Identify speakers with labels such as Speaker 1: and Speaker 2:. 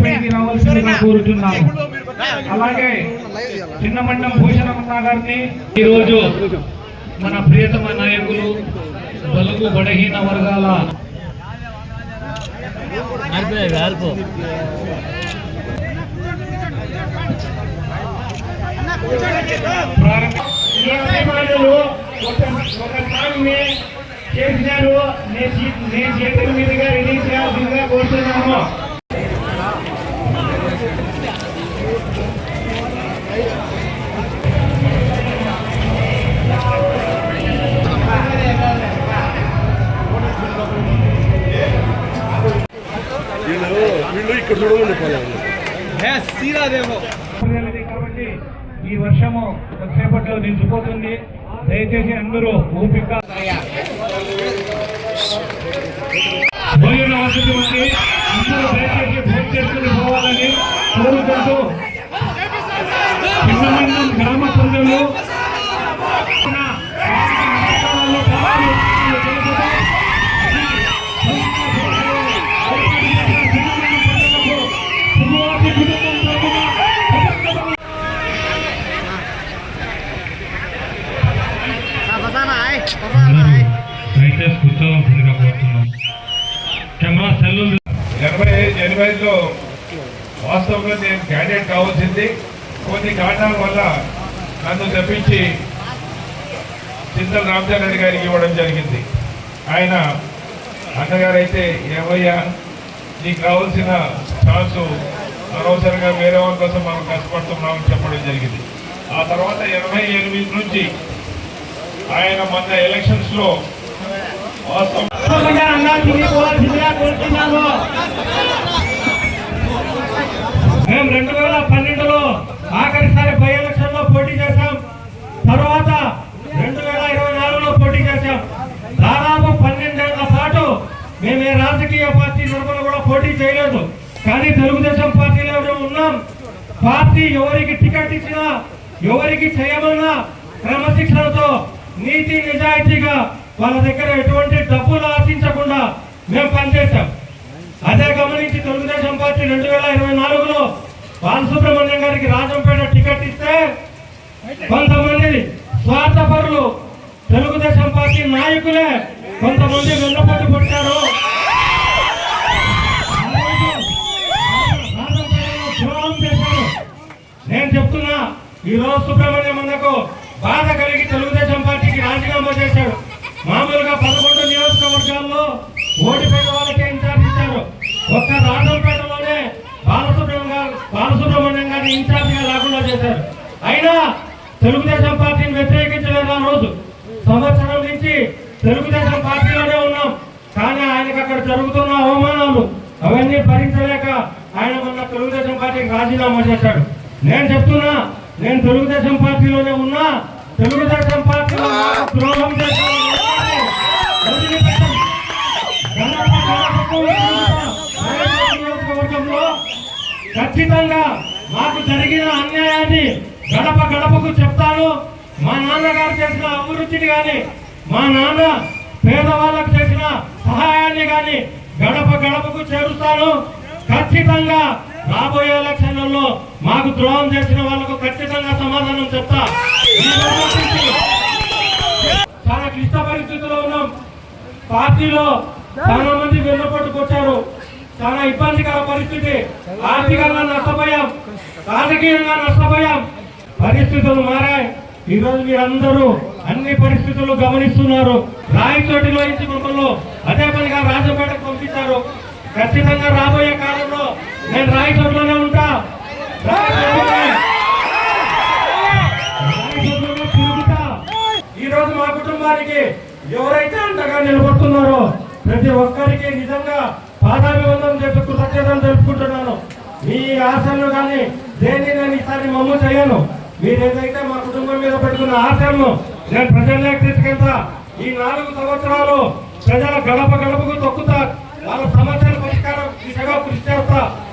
Speaker 1: వేదికపైకి రావాల్సిందిగా కోరుతున్నాను అలాగే చిన్నమండం భూషణమ్మ గారిని ఈరోజు మన ప్రియతమ నాయకులు బలుగు బలహీన వర్గాల చేసినారు నేను చేతుల మీదుగా రిలీజ్ చేయాల్సిందిగా కోరుతున్నాను
Speaker 2: ఇక్కడ చూడమని చెప్పాలి
Speaker 1: కాబట్టి ఈ వర్షము కొద్దిసేపట్లో నిలిచిపోతుంది. దయచేసి అందరూ ఓపిక భోజన వసతి ఉంది. అందరూ దయచేసి భోజనం చేసుకుని పోవాలని కోరుకుంటూ దయచేసి కూర్చోవాల్సిందిగా కోరుతున్నాం. కెమెరా సెల్లులు
Speaker 3: ఎనభై ఎనభై ఐదులో వాస్తవంగా నేను క్యాండిడేట్ కావాల్సింది. కొన్ని కారణాల వల్ల నన్ను తప్పించి చింతల రామచంద్ర గారికి ఇవ్వడం జరిగింది. ఆయన అన్నగారు అయితే ఏమయ్యా నీకు కావాల్సిన ఛాన్సు అనవసరంగా వేరే వాళ్ళ కోసం మనం కష్టపడుతున్నామని చెప్పడం జరిగింది. ఆ తర్వాత ఎనభై ఎనిమిది నుంచి ఆయన మొన్న ఎలక్షన్స్లో
Speaker 1: మేము రెండు వేల పన్నెండులో ఆఖరిసారి బై ఎలక్షన్లో పోటీ చేశాం. తర్వాత రెండు వేల ఇరవై నాలుగులో పోటీ చేశాం. దాదాపు పన్నెండేళ్ళ పాటు మేము ఏ రాజకీయ పార్టీ తరఫున కూడా పోటీ చేయలేదు. కానీ తెలుగుదేశం పార్టీలో ఉన్నాం. పార్టీ ఎవరికి టికెట్ ఇచ్చినా ఎవరికి చేయమన్నా క్రమశిక్షణతో నీతి నిజాయితీగా వాళ్ళ దగ్గర ఎటువంటి డబ్బులు ఆశించకుండా మేము పనిచేశాం. అదే గమనించి తెలుగుదేశం పార్టీ రెండు వేల ఇరవై నాలుగులో బాలసుబ్రహ్మణ్యం గారికి రాజంపేట టికెట్ ఇస్తే కొంతమంది స్వార్థపరులు తెలుగుదేశం పార్టీ నాయకులే కొంతమంది వెన్నపట్టు కొట్టారు. చేశారు నేను చెప్తున్నా ఈ రోజు సుబ్రహ్మణ్యం అన్నకు బాధ కలిగి తెలుగుదేశం పార్టీ అమలు చేశాడు మామూలుగా పదకొండు నియోజకవర్గాల్లో ఓడిపోయిన వాళ్ళకే ఇన్ఛార్జ్ ఇచ్చారు. ఒక్క రాజంపేటలోనే బాలసుబ్రహ్మణ్యం గారు బాలసుబ్రహ్మణ్యం గారిని ఇన్ఛార్జ్గా లేకుండా చేశారు. అయినా తెలుగుదేశం పార్టీని వ్యతిరేకించలేదు ఆ రోజు. సంవత్సరం నుంచి తెలుగుదేశం పార్టీలోనే ఉన్నాం. కానీ ఆయనకు అక్కడ జరుగుతున్న అవమానాలు అవన్నీ భరించలేక ఆయన మొన్న తెలుగుదేశం పార్టీకి రాజీనామా చేశాడు. నేను చెప్తున్నా నేను తెలుగుదేశం పార్టీలోనే ఉన్నా తెలుగుదేశం పార్టీలో ద్రోహం చేసిన ఖచ్చితంగా మాకు జరిగిన అన్యాయాన్ని గడప గడపకు చెప్తాను. మా నాన్నగారు చేసిన అభివృద్ధిని కానీ మా నాన్న పేదవాళ్ళకు చేసిన సహాయాన్ని కానీ గడప గడపకు చేరుస్తాను. ఖచ్చితంగా రాబోయే ఎలక్షన్లలో మాకు ద్రోహం చేసిన వాళ్ళకు ఖచ్చితంగా సమాధానం చెప్తా. చాలా క్లిష్ట పరిస్థితుల్లో ఉన్నాం. పార్టీలో చాలా మంది వెన్నపట్టుకొచ్చారు చాలా ఇబ్బందికర పరిస్థితి. ఆర్థికంగా నష్టపోయాం. రాజకీయంగా నష్టపోయాం. పరిస్థితులు మారాయి. ఈరోజు రోజు మీరందరూ అన్ని పరిస్థితులు గమనిస్తున్నారు. రాయచోటిలో ఇచ్చి మమ్మల్ని అదే పనిగా రాజపేటకు పంపించారు. ఖచ్చితంగా రాబోయే కాలంలో నేను రాయచోట్లోనే ఉంటా. రాయచోటిలోనే తిరుగుతా. మా కుటుంబానికి ఎవరైతే అంతగా నిలబడుతున్నారో ప్రతి ఒక్కరికి నిజంగా పాదాభివందనం చెప్పి కృతజ్ఞతలు తెలుపుకుంటున్నాను. మీ ఆశలు కానీ దేన్ని నేను ఈసారి మమ్ము చేయను. మీరు ఏదైతే మా కుటుంబం మీద పెట్టుకున్న ఆశలను నేను ప్రజల్లోకి తీసుకెళ్తా ఈ నాలుగు సంవత్సరాలు ప్రజల గడప గడపకు తొక్కుతా వాళ్ళ సమస్య chegou o Cristiano para